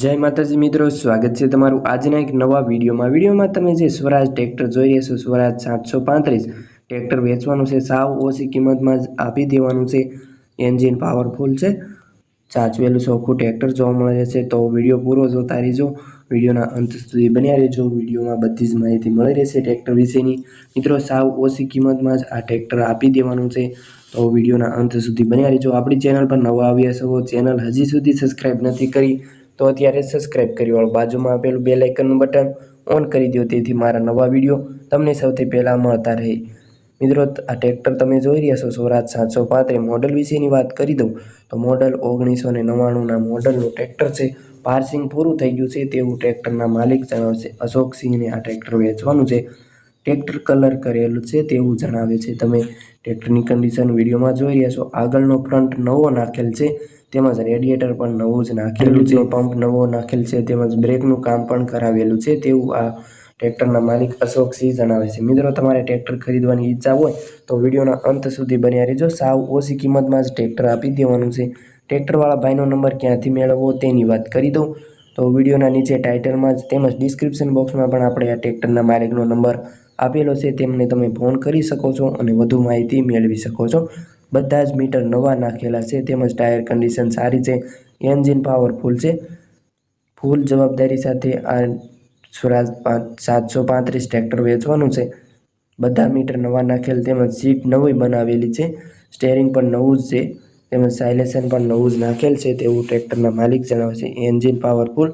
જય માતાજી મિત્રો, સ્વાગત છે તમારું આજના એક નવા વિડીયોમાં. વિડીયોમાં તમે જે સ્વરાજ ટ્રેક્ટર જોઈ રહ્યા છો, સ્વરાજ સાતસો પાંત્રીસ. ટ્રેક્ટર વેચવાનું છે, સાવ ઓછી કિંમતમાં જ આપી દેવાનું છે. એન્જિન પાવરફુલ છે. સાચવેલું ચોખ્ખું ટ્રેક્ટર જોવા મળે છે, તો વીડિયો પૂરો જોતા રહેજો. વિડીયોના અંત સુધી બન્યા રહેજો. વિડીયોમાં બધી જ માહિતી મળી રહેશે ટ્રેક્ટર વિશેની. મિત્રો, સાવ ઓછી કિંમતમાં જ આ ટ્રેક્ટર આપી દેવાનું છે, તો વિડીયોના અંત સુધી બન્યા રહેજો. આપણી ચેનલ પર નવા આવ્યા છો, ચેનલ હજી સુધી સબસ્ક્રાઈબ નથી કરી તો અત્યારે સબસ્ક્રાઇબ કરી વાળો બાજુમાં આપેલું બે લાઇકનનું બટન ઓન કરી દો તેથી મારા નવા વીડિયો તમને સૌથી પહેલાં મળતા રહે. મિત્રો, આ ટ્રેક્ટર તમે જોઈ રહ્યા છો, સ્વરાજ સાતસો પાંત્રીસ મોડલ વિશેની વાત કરી દઉં. તો મોડલ ઓગણીસો ને નવ્વાણુંના મોડલનું ટ્રેક્ટર છે. પાર્સિંગ પૂરું થઈ ગયું છે. તેવું ટ્રેક્ટરના માલિક જણાવશે. અશોકસિંહને આ ટ્રેક્ટર વેચવાનું છે. ટ્રેક્ટર કલર કરેલું છે તેવું જણાવે છે. તમે ટ્રેક્ટરની કન્ડિશન વિડીયોમાં જોઈ રહ્યા છો. આગળનો ફ્રન્ટ નવો નાખેલ છે. તેમજ રેડિએટર પણ નવું જ નાખેલું છે. પંપ નવો નાખેલ છે. તેમજ બ્રેકનું કામ પણ કરાવેલું છે તેવું આ ટ્રેક્ટરના માલિક અશોકસિંહ જણાવે છે. મિત્રો તમારે ટ્રેક્ટર ખરીદવાની ઈચ્છા હોય તો વિડીયોના અંત સુધી બન્યા રહેજો. સાવ ઓછી કિંમતમાં જ ટ્રેક્ટર આપી દેવાનું છે. ટ્રેક્ટરવાળા ભાઈનો નંબર ક્યાંથી મેળવવો તેની વાત કરી દઉં. તો વિડીયોના નીચે ટાઇટલમાં જ તેમજ ડિસ્ક્રિપ્શન બોક્સમાં પણ આપણે આ ટ્રેક્ટરના માલિકનો નંબર આપેલો છે તેમને તમે ફોન કરી શકો છો અને વધુ માહિતી મેળવી શકો છો. બધા જ મીટર નવા નાખેલા છે તેમજ ટાયર કન્ડિશન સારી છે એન્જિન પાવરફુલ છે. ફૂલ જવાબદારી સાથે આ સ્વરાજ સાતસો પાંત્રીસ ટ્રેક્ટર વેચવાનું છે. બધા મીટર નવા નાખેલ તેમજ સીટ નવી બનાવેલી છે. સ્ટેરિંગ પણ નવું જ છે તેમજ સાયલેશન પણ નવું જ નાખેલ છે તેવું ટ્રેક્ટરના માલિક જણાવે છે. Engine powerful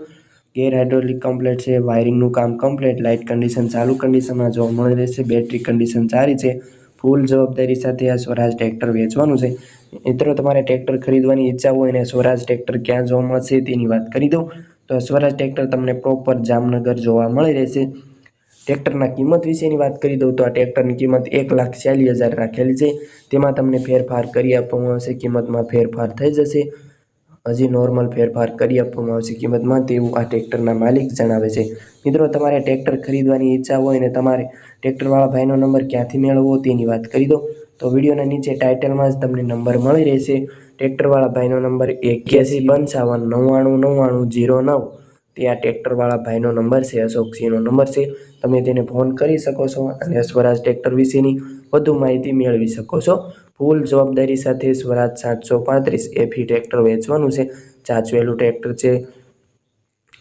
gear hydraulic complete છે, વાયરિંગનું કામ કમ્પ્લેટ, લાઇટ કન્ડિશન ચાલુ કન્ડિશનમાં જોવા મળી રહેશે બેટરી કન્ડિશન સારી છે, ફૂલ જવાબદારી સાથે આ સ્વરાજ ટ્રેક્ટર વેચવાનું છે. મિત્રો, તમારે ટ્રેક્ટર ખરીદવાની ઈચ્છા હોય અને સ્વરાજ ટ્રેક્ટર ક્યાં જોવા મળશે તેની વાત કરી દઉં. તો સ્વરાજ ટ્રેક્ટર તમને પ્રોપર જામનગર જોવા મળી રહેશે ટ્રેક્ટરના કિંમત વિશેની વાત કરી દઉં તો આ ટ્રેક્ટરની કિંમત એક લાખ ચાલીસ હજાર રાખેલી છે. તેમાં તમને ફેરફાર કરી આપવામાં આવશે, કિંમતમાં ફેરફાર થઈ જશે. હજી નોર્મલ ફેરફાર કરી આપવામાં આવશે કિંમતમાં તેવું આ ટ્રેક્ટરના માલિક જણાવે છે. મિત્રો, તમારે ટ્રેક્ટર ખરીદવાની ઈચ્છા હોય અને તમારે ટ્રેક્ટરવાળા ભાઈનો નંબર ક્યાંથી મેળવવો તેની વાત કરી દો. તો વિડીયોના નીચે ટાઇટલમાં જ તમને નંબર મળી રહેશે. ટ્રેક્ટરવાળા ભાઈનો નંબર એક્યાસી પંચાવન, નવ્વાણું નવ્વાણું, જીરો નવ. તે આ ટ્રેક્ટરવાળા ભાઈનો નંબર છે, અશોકસિંહનો નંબર છે. તમે તેને ફોન કરી શકો છો અને સ્વરાજ ટ્રેક્ટર વિશેની વધુ માહિતી મેળવી શકો છો. ફૂલ જવાબદારી સાથે સ્વરાજ સાતસો પાંત્રીસ એફી ટ્રેક્ટર વેચવાનું છે. ચાચવેલું ટ્રેક્ટર છે.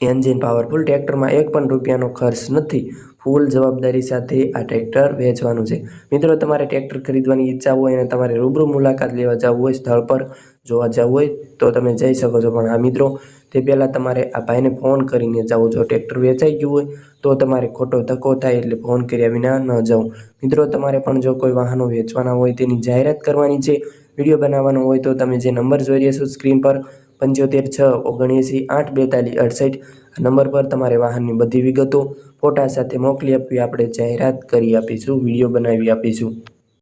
એન્જિન પાવરફુલ ટ્રેક્ટરમાં એક પણ રૂપિયાનો ખર્ચ નથી. ફૂલ જવાબદારી સાથે આ ટ્રેક્ટર વેચવાનું છે. મિત્રો, તમારે ટ્રેક્ટર ખરીદવાની ઈચ્છા હોય અને તમારે રૂબરૂ મુલાકાત લેવા જવું હોય, સ્થળ પર જોવા જવું હોય, તો તમે જઈ શકો છો. પણ આ મિત્રો, તે પહેલાં તમારે આ ભાઈને ફોન કરીને જવું જો ટ્રેક્ટર વેચાઈ ગયું હોય, તો તમારે ખોટો ધક્કો થાય એટલે ફોન કર્યા વિના ન જાઓ. મિત્રો, તમારે પણ જો કોઈ વાહનો વેચવાના હોય, તેની જાહેરાત કરવાની છે, વીડિયો બનાવવાનો હોય, તો તમે જે નંબર જોઈ રહ્યા છો, સ્ક્રીન પર પંચોતેર છ ઓગણએંસી આઠ બેતાલીસ અડસઠ નંબર પર તમારે વાહનની બધી વિગતો ફોટા સાથે મોકલી આપવી. આપણે જાહેરાત કરી આપીશું, વીડિયો બનાવી આપીશું.